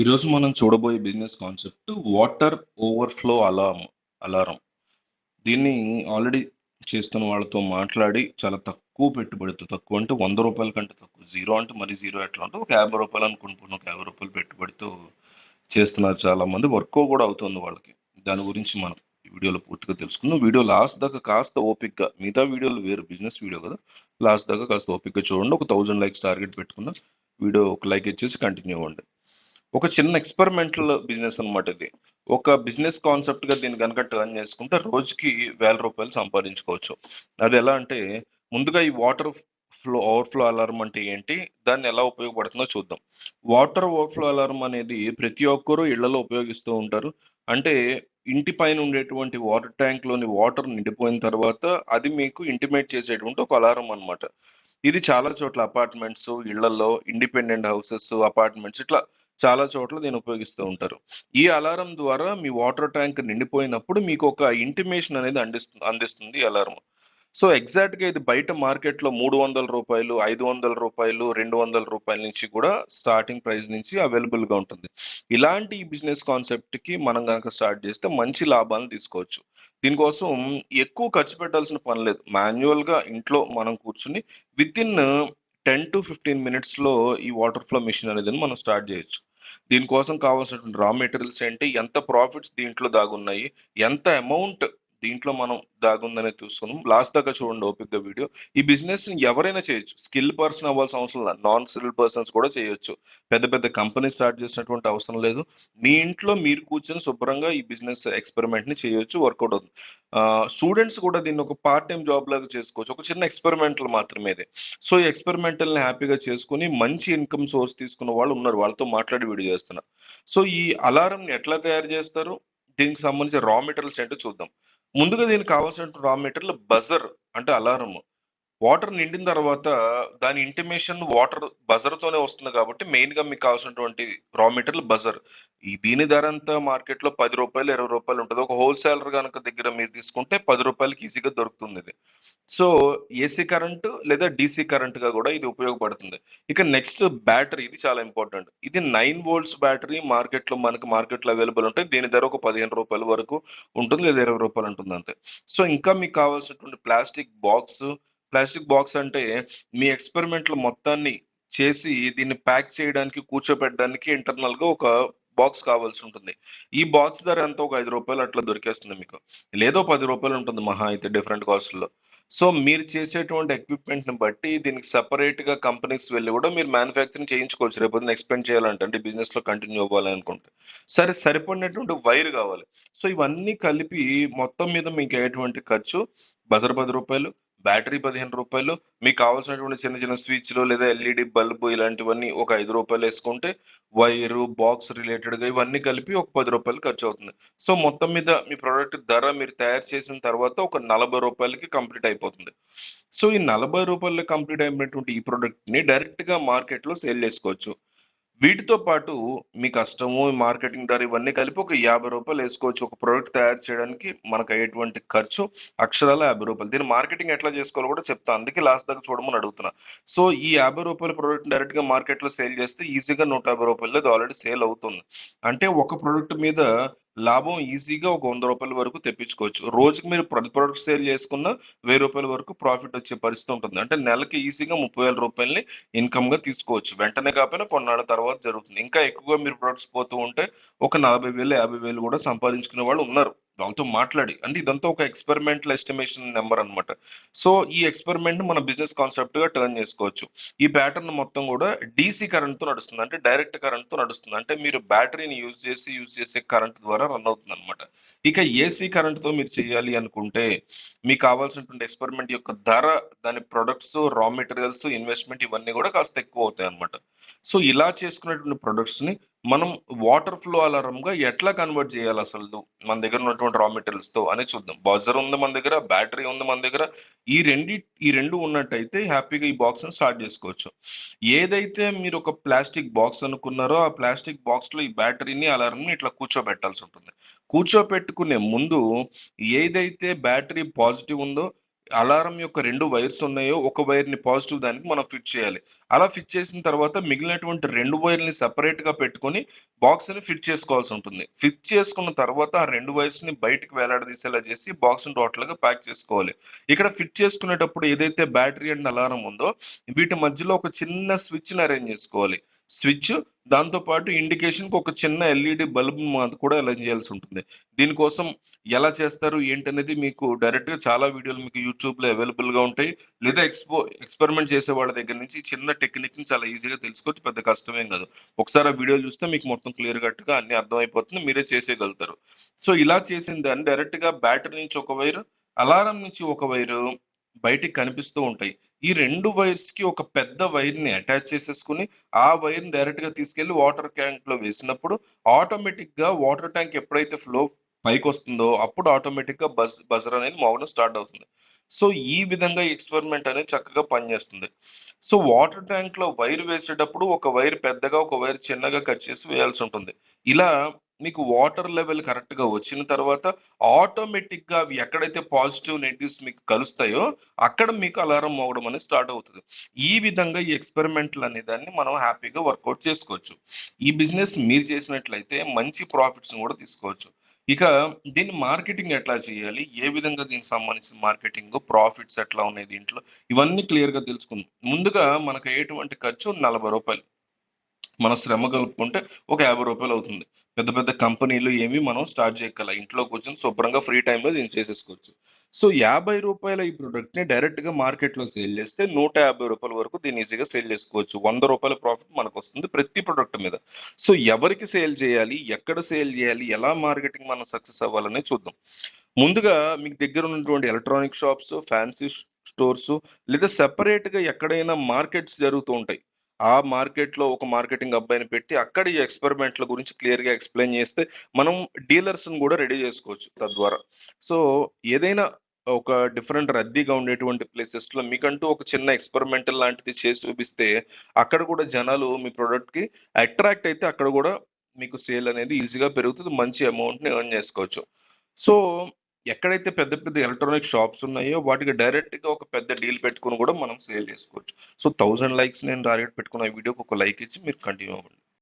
ఈరోజు మనం చూడబోయే business concept water overflow alarm alarm. దీన్ని ఆల్రెడీ చేస్తున్న వాళ్ళతో మాట్లాడి చాలా తక్కువ పెట్టుబడితో తక్కువ అంటే వంద రూపాయల కంటే తక్కువ. జీరో అంటే మరీ జీరో ఎట్లా అంటే ఒక యాభై రూపాయలు అనుకుంటున్నాం. ఒక యాభై రూపాయలు పెట్టుబడితో చేస్తున్నారు చాలామంది. వర్క్ కూడా అవుతుంది వాళ్ళకి. దాని గురించి మనం ఈ వీడియోలో పూర్తిగా తెలుసుకుందాం. వీడియో లాస్ట్ దాకా కాస్త ఓపికగా మిగతా వీడియోలు వేరు బిజినెస్ వీడియో కదా! లాస్ట్ దాకా కాస్త ఓపిక్గా చూడండి. ఒక థౌజండ్ లైక్స్ టార్గెట్ పెట్టుకుందాం. వీడియో ఒక లైక్ ఇచ్చేసి కంటిన్యూ అవ్వండి. ఒక చిన్న ఎక్స్పెరిమెంటల్ బిజినెస్ అన్నమాట ఇది. ఒక బిజినెస్ కాన్సెప్ట్‌గా దీన్ని కనుక టర్న్ చేసుకుంటే రోజుకి వేల రూపాయలు సంపాదించుకోవచ్చు. అది ఎలా అంటే ముందుగా ఈ వాటర్ ఫ్లో ఓవర్‌ఫ్లో అలారం అంటే ఏంటి? దాన్ని ఎలా ఉపయోగపడుతుందో చూద్దాం. వాటర్ ఓవర్‌ఫ్లో అలారం అనేది ప్రతి ఒక్కరూ ఇళ్ళలో ఉపయోగిస్తూ ఉంటారు. అంటే ఇంటి పైన ఉండేటువంటి వాటర్ ట్యాంక్‌లోని వాటర్ నిండిపోయిన తర్వాత అది మీకు ఇంటిమేట్ చేసేటువంటి ఒక అలారం అన్నమాట. ఇది చాలా చోట్ల అపార్ట్మెంట్స్, ఇళ్ళలో ఇండిపెండెంట్ హౌసెస్, అపార్ట్మెంట్స్ ఇట్లా చాలా చోట్ల దీన్ని ఉపయోగిస్తూ ఉంటారు. ఈ అలారం ద్వారా మీ వాటర్ ట్యాంక్ నిండిపోయినప్పుడు మీకు ఒక ఇంటిమేషన్ అనేది అందిస్తుంది అందిస్తుంది అలారం. సో ఎగ్జాక్ట్‌గా ఇది బయట మార్కెట్‌లో మూడు వందల రూపాయలు ఐదు వందల రూపాయలు రెండు వందల రూపాయల నుంచి కూడా స్టార్టింగ్ ప్రైస్ నుంచి అవైలబుల్‌గా ఉంటుంది. ఇలాంటి ఈ బిజినెస్ కాన్సెప్ట్‌కి మనం కనుక స్టార్ట్ చేస్తే మంచి లాభాలను తీసుకోవచ్చు. దీనికోసం ఎక్కువ ఖర్చు పెట్టాల్సిన పని లేదు. మాన్యువల్‌గా ఇంట్లో మనం కూర్చొని వితిన్ 10-15 మినిట్స్‌లో ఈ వాటర్ ఫ్లో మిషన్ అనేది మనం స్టార్ట్ చేయొచ్చు. దీనికోసం కావాల్సినటువంటి రా మెటీరియల్స్ ఏంటి? ఎంత ప్రాఫిట్స్ దీంట్లో దాగున్నాయి? ఎంత అమౌంట్ దీంట్లో మనం దాగుందనే చూస్తున్నాం లాస్ట్ దాకా చూడండి ఓపిక్గా వీడియో. ఈ బిజినెస్ ఎవరైనా చేయొచ్చు. స్కిల్ పర్సన్ అవ్వాల్సిన అవసరం లేదు. నాన్ స్కిల్ పర్సన్స్ కూడా చేయొచ్చు. పెద్ద పెద్ద కంపెనీ స్టార్ట్ చేసినటువంటి అవసరం లేదు. మీ ఇంట్లో మీరు కూర్చొని శుభ్రంగా ఈ బిజినెస్ ఎక్స్‌పెరిమెంట్‌ని చేయొచ్చు. వర్కౌట్ అవుతుంది. స్టూడెంట్స్ కూడా దీన్ని ఒక పార్ట్ టైం జాబ్ లాగా చేసుకోవచ్చు. ఒక చిన్న ఎక్స్‌పెరిమెంటల్ మాత్రమే ఇది. సో, ఈ ఎక్స్‌పెరిమెంటల్‌ని హ్యాపీగా చేసుకొని మంచి ఇన్‌కమ్ సోర్స్ తీసుకున్న వాళ్ళు ఉన్నారు. వాళ్ళతో మాట్లాడి వీడియో చేస్తున్నారు సో, ఈ అలారంని ఎట్లా తయారు చేస్తారు? దీనికి సంబంధించిన రా మెటీరియల్స్ ఏంటో చూద్దాం. ముందుగా దీనికి కావాల్సిన రా మెటీరియల్ బజర్ అంటే అలారం. వాటర్ నిండిన తర్వాత దాని ఇంటిమేషన్ వాటర్ బజర్‌తోనే వస్తుంది కాబట్టి మెయిన్‌గా మీకు కావాల్సినటువంటి రా మెటీరియల్ బజర్. ఈ దీని ధర ఎంత మార్కెట్‌లో పది రూపాయలు ఇరవై రూపాయలు ఉంటుంది ఒక హోల్‌సేలర్ కనుక దగ్గర మీరు తీసుకుంటే పది రూపాయలకి ఈజీగా దొరుకుతుంది ఇది. సో, ఏసీ కరెంట్ లేదా డీసీ కరెంట్‌గా కూడా ఇది ఉపయోగపడుతుంది. ఇక నెక్స్ట్ బ్యాటరీ ఇది చాలా ఇంపార్టెంట్. ఇది నైన్ వోల్ట్స్ బ్యాటరీ మార్కెట్‌లో మార్కెట్ మార్కెట్‌లో అవైలబుల్ ఉంటాయి. దీని ధర ఒక పదిహేను రూపాయల వరకు ఉంటుంది. లేదా ఇరవై రూపాయలు ఉంటుంది అంతే. సో, ఇంకా మీకు కావాల్సినటువంటి ప్లాస్టిక్ బాక్స్ ప్లాస్టిక్ బాక్స్ అంటే మీ ఎక్స్‌పెరిమెంట్‌లు మొత్తాన్ని చేసి దీన్ని ప్యాక్ చేయడానికి, కూర్చోపెట్టడానికి ఇంటర్నల్‌గా ఒక బాక్స్ కావాల్సి ఉంటుంది. ఈ బాక్స్ ధర ఎంత ఒక ఐదు రూపాయలు అట్లా దొరికేస్తుంది మీకు. లేదో పది రూపాయలు ఉంటుంది మహా అయితే డిఫరెంట్ కాస్ట్లో సో, మీరు చేసేటువంటి ఎక్విప్‌మెంట్‌ని బట్టి దీనికి సెపరేట్‌గా కంపెనీస్ వెళ్ళి కూడా మీరు మ్యానుఫ్యాక్చరింగ్ చేయించుకోవచ్చు. రేపు ఎక్స్పెండ్ చేయాలంటే అంటే బిజినెస్‌లో కంటిన్యూ అవ్వాలనుకుంటే. సరే సరిపడినటువంటి వైర్ కావాలి. సో, ఇవన్నీ కలిపి మొత్తం మీద మీకు అయ్యేటువంటి ఖర్చు బజర్ పది రూపాయలు బ్యాటరీ పదిహేను రూపాయలు మీకు కావాల్సినటువంటి చిన్న చిన్న స్విచ్‌లు లేదా ఎల్ఈడి బల్బు ఇలాంటివన్నీ ఒక ఐదు రూపాయలు వేసుకుంటే వైరు, బాక్స్ రిలేటెడ్‌గా ఇవన్నీ కలిపి ఒక పది రూపాయలు ఖర్చు అవుతుంది సో, మొత్తం మీద మీ ప్రోడక్ట్ ధర మీరు తయారు చేసిన తర్వాత ఒక నలభై రూపాయలకి కంప్లీట్ అయిపోతుంది. సో, ఈ నలభై రూపాయలు కంప్లీట్ అయినటువంటి ఈ ప్రోడక్ట్ని డైరెక్ట్‌గా మార్కెట్‌లో సేల్ చేసుకోవచ్చు. వీటితో పాటు మీ కష్టము, మార్కెటింగ్ ధర ఇవన్నీ కలిపి ఒక యాభై రూపాయలు వేసుకోవచ్చు ఒక ప్రోడక్ట్ తయారు చేయడానికి మనకు అయ్యేటువంటి ఖర్చు అక్షరాల యాభై రూపాయలు దీన్ని మార్కెటింగ్ ఎట్లా చేసుకోవాలో కూడా చెప్తా. అందుకే లాస్ట్ దాకా చూడమని అడుగుతున్నా. సో, ఈ రూ. 50 ప్రొడక్ట్‌ని డైరెక్ట్‌గా మార్కెట్‌లో సేల్ చేస్తే ఈజీగా రూ. 150 అది ఆల్రెడీ సేల్ అవుతుంది. అంటే ఒక ప్రోడక్ట్ మీద లాభం ఈజీగా ఒక వంద రూపాయల వరకు తెప్పించుకోవచ్చు. రోజుకి మీరు 10 ప్రొడక్ట్స్ సేల్ చేసుకున్న వెయ్యి రూపాయల వరకు ప్రాఫిట్ వచ్చే పరిస్థితి ఉంటుంది. అంటే నెలకి ఈజీగా రూ. 30,000 ఇన్‌కమ్‌గా తీసుకోవచ్చు. వెంటనే కాకపోయినా కొన్నాళ్ళ తర్వాత జరుగుతుంది. ఇంకా ఎక్కువగా మీరు ప్రొడక్ట్స్ పోతూ ఉంటే ఒక నలభై వేల యాభై వేలు కూడా సంపాదించుకునే వాళ్ళు ఉన్నారు. వాళ్ళతో మాట్లాడి. అంటే ఇదంతా ఒక ఎక్స్‌పెరిమెంటల్ ఎస్టిమేషన్ నెంబర్ అన్నమాట. సో, ఈ ఎక్స్పెరిమెంట్ మన బిజినెస్ కాన్సెప్ట్గా టర్న్ చేసుకోవచ్చు. ఈ ప్యాటర్న్ మొత్తం కూడా డీసీ కరెంట్‌తో నడుస్తుంది. అంటే డైరెక్ట్ కరెంట్‌తో నడుస్తుంది. అంటే మీరు బ్యాటరీని యూజ్ చేసి యూజ్ చేసే కరెంట్ ద్వారా రన్ అవుతుందన్నమాట. ఇక ఏసీ కరెంట్‌తో మీరు చేయాలి అనుకుంటే మీకు కావాల్సినటువంటి ఎక్స్‌పెరిమెంట్ యొక్క ధర, దాని ప్రొడక్ట్స్, రా మెటీరియల్స్, ఇన్వెస్ట్‌మెంట్ ఇవన్నీ కూడా కాస్త ఎక్కువ అవుతాయి అనమాట సో, ఇలా చేసుకున్నటువంటి ప్రొడక్ట్స్‌ని మనం వాటర్ ఫ్లో అలారంగా ఎట్లా కన్వర్ట్ చేయాలి అసలు? మన దగ్గర ఉన్నటువంటి రా మెటీరియల్స్‌తో అని చూద్దాం. బజర్ ఉంది మన దగ్గర, బ్యాటరీ ఉంది మన దగ్గర. ఈ రెండి ఈ రెండు ఉన్నట్టయితే హ్యాపీగా ఈ బాక్స్‌ని స్టార్ట్ చేసుకోవచ్చు. ఏదైతే మీరు ఒక ప్లాస్టిక్ బాక్స్ అనుకున్నారో ఆ ప్లాస్టిక్ బాక్స్‌లో ఈ బ్యాటరీని, అలారంని ఇట్లా కూర్చోబెట్టాల్సి ఉంటుంది. కూర్చోబెట్టుకునే ముందు ఏదైతే బ్యాటరీ పాజిటివ్ ఉందో అలారం యొక్క రెండు వైర్స్ ఉన్నాయో ఒక వైర్ని పాజిటివ్ దానికి మనం ఫిట్ చేయాలి. అలా ఫిట్ చేసిన తర్వాత మిగిలినటువంటి రెండు వైర్ని సపరేట్గా పెట్టుకొని బాక్స్ని ఫిట్ చేసుకోవాల్సి ఉంటుంది. ఫిట్ చేసుకున్న తర్వాత ఆ రెండు వైర్స్ని బయటకు వేలాడదీసేలా చేసి బాక్స్ని టోటల్గా ప్యాక్ చేసుకోవాలి. ఇక్కడ ఫిట్ చేసుకునేటప్పుడు ఏదైతే బ్యాటరీ అండ్ అలారం ఉందో వీటి మధ్యలో ఒక చిన్న స్విచ్ని అరేంజ్ చేసుకోవాలి. స్విచ్ దాంతో పాటు ఒక చిన్న ఎల్ఈడి బల్బ్ కూడా అరేంజ్ చేయాల్సి ఉంటుంది. దీనికోసం ఎలా చేస్తారు ఏంటనేది మీకు డైరెక్ట్గా చాలా వీడియోలు మీకు యూట్యూబ్లో అవైలబుల్గా ఉంటాయి. లేదా ఎక్స్పో ఎక్స్పెరిమెంట్ చేసే వాళ్ళ దగ్గర నుంచి చిన్న టెక్నిక్ని చాలా ఈజీగా తెలుసుకోవచ్చు పెద్ద కష్టమేం కాదు. ఒకసారి ఆ వీడియో చూస్తే మీకు మొత్తం క్లియర్ కట్ అన్ని అర్థమైపోతుంది మీరే చేసేయగలుగుతారు. సో ఇలా చేసిన దాన్ని డైరెక్ట్గా బ్యాటరీ నుంచి ఒక వైర్ అలారం నుంచి ఒక వైరు బయటికి కనిపిస్తూ ఉంటాయి. ఈ రెండు వైర్స్కి ఒక పెద్ద వైర్ని అటాచ్ చేసేసుకుని ఆ వైర్ని డైరెక్ట్గా తీసుకెళ్ళి వాటర్ ట్యాంక్లో వేసినప్పుడు ఆటోమేటిక్గా వాటర్ ట్యాంక్ ఎప్పుడైతే ఫ్లో పైకి వస్తుందో అప్పుడు ఆటోమేటిక్గా బజ్ బజర్ అనేది మోగడం స్టార్ట్ అవుతుంది. సో ఈ విధంగా ఎక్స్పెరిమెంట్ అనేది చక్కగా పనిచేస్తుంది. సో వాటర్ ట్యాంక్లో వైర్ వేసేటప్పుడు ఒక వైర్ పెద్దగా ఒక వైర్ చిన్నగా కట్ చేసి వేయాల్సి ఉంటుంది. ఇలా మీకు వాటర్ లెవెల్ కరెక్ట్గా వచ్చిన తర్వాత ఆటోమేటిక్గా అవి ఎక్కడైతే పాజిటివ్ నెగిటివ్స్ మీకు కలుస్తాయో అక్కడ మీకు అలారం మోగడం అనేది స్టార్ట్ అవుతుంది. ఈ విధంగా ఈ ఎక్స్పెరిమెంట్లు అనే దాన్ని మనం హ్యాపీగా వర్కౌట్ చేసుకోవచ్చు. ఈ బిజినెస్ మీరు చేసినట్లయితే మంచి ప్రాఫిట్స్ కూడా తీసుకోవచ్చు. ఇక దీన్ని మార్కెటింగ్ ఎట్లా చేయాలి? ఏ విధంగా దీనికి సంబంధించిన మార్కెటింగ్ ప్రాఫిట్స్ ఎట్లా ఉన్నాయి దీంట్లో? ఇవన్నీ క్లియర్గా తెలుసుకుందాం. ముందుగా మనకు అయ్యేటువంటి ఖర్చు నలభై రూపాయలు. మన శ్రమ కలుపుకుంటే ఒక యాభై రూపాయలు అవుతుంది. పెద్ద పెద్ద కంపెనీలు ఏమి మనం స్టార్ట్ చేయగల ఇంట్లో కూర్చొని శుభ్రంగా ఫ్రీ టైంలో దీన్ని చేసేసుకోవచ్చు సో యాభై రూపాయల ఈ ప్రొడక్ట్ని డైరెక్ట్గా మార్కెట్లో సేల్ చేస్తే నూట యాభై రూపాయల వరకు దీన్ని ఈజీగా సేల్ చేసుకోవచ్చు. వంద రూపాయల ప్రాఫిట్ మనకు వస్తుంది ప్రతి ప్రొడక్ట్ మీద. సో ఎవరికి సేల్ చేయాలి ఎక్కడ సేల్ చేయాలి ఎలా మార్కెటింగ్ మనం సక్సెస్ అవ్వాలని చూద్దాం. ముందుగా మీకు దగ్గర ఉన్నటువంటి ఎలక్ట్రానిక్ షాప్స్ ఫ్యాన్సీ స్టోర్స్ లేదా సెపరేట్గా ఎక్కడైనా మార్కెట్స్ జరుగుతూ ఉంటాయి. ఆ మార్కెట్లో ఒక మార్కెటింగ్ అబ్బాయిని పెట్టి అక్కడ ఈ ఎక్స్పెరిమెంట్ల గురించి క్లియర్గా ఎక్స్ప్లెయిన్ చేస్తే మనం డీలర్స్ని కూడా రెడీ చేసుకోవచ్చు తద్వారా. సో ఏదైనా ఒక డిఫరెంట్ రద్దీగా ఉండేటువంటి ప్లేసెస్లో మీకంటూ ఒక చిన్న ఎక్స్పెరిమెంటల్ లాంటిది చేసి చూపిస్తే అక్కడ కూడా జనాలు మీ ప్రొడక్ట్కి అట్రాక్ట్ అయితే అక్కడ కూడా మీకు సేల్ అనేది ఈజీగా పెరుగుతుంది మంచి అమౌంట్ని ఎర్న్ చేసుకోవచ్చు. సో ఎక్కడైతే పెద్ద పెద్ద ఎలక్ట్రానిక్ షాప్స్ ఉన్నాయో వాటికి డైరెక్ట్గా ఒక పెద్ద డీల్ పెట్టుకుని కూడా మనం సేల్ చేసుకోవచ్చు. సో థౌసండ్ లైక్స్ నేను టార్గెట్ పెట్టుకున్న వీడియోకి ఒక లైక్ ఇచ్చి మీరు కంటిన్యూ అవ్వండి.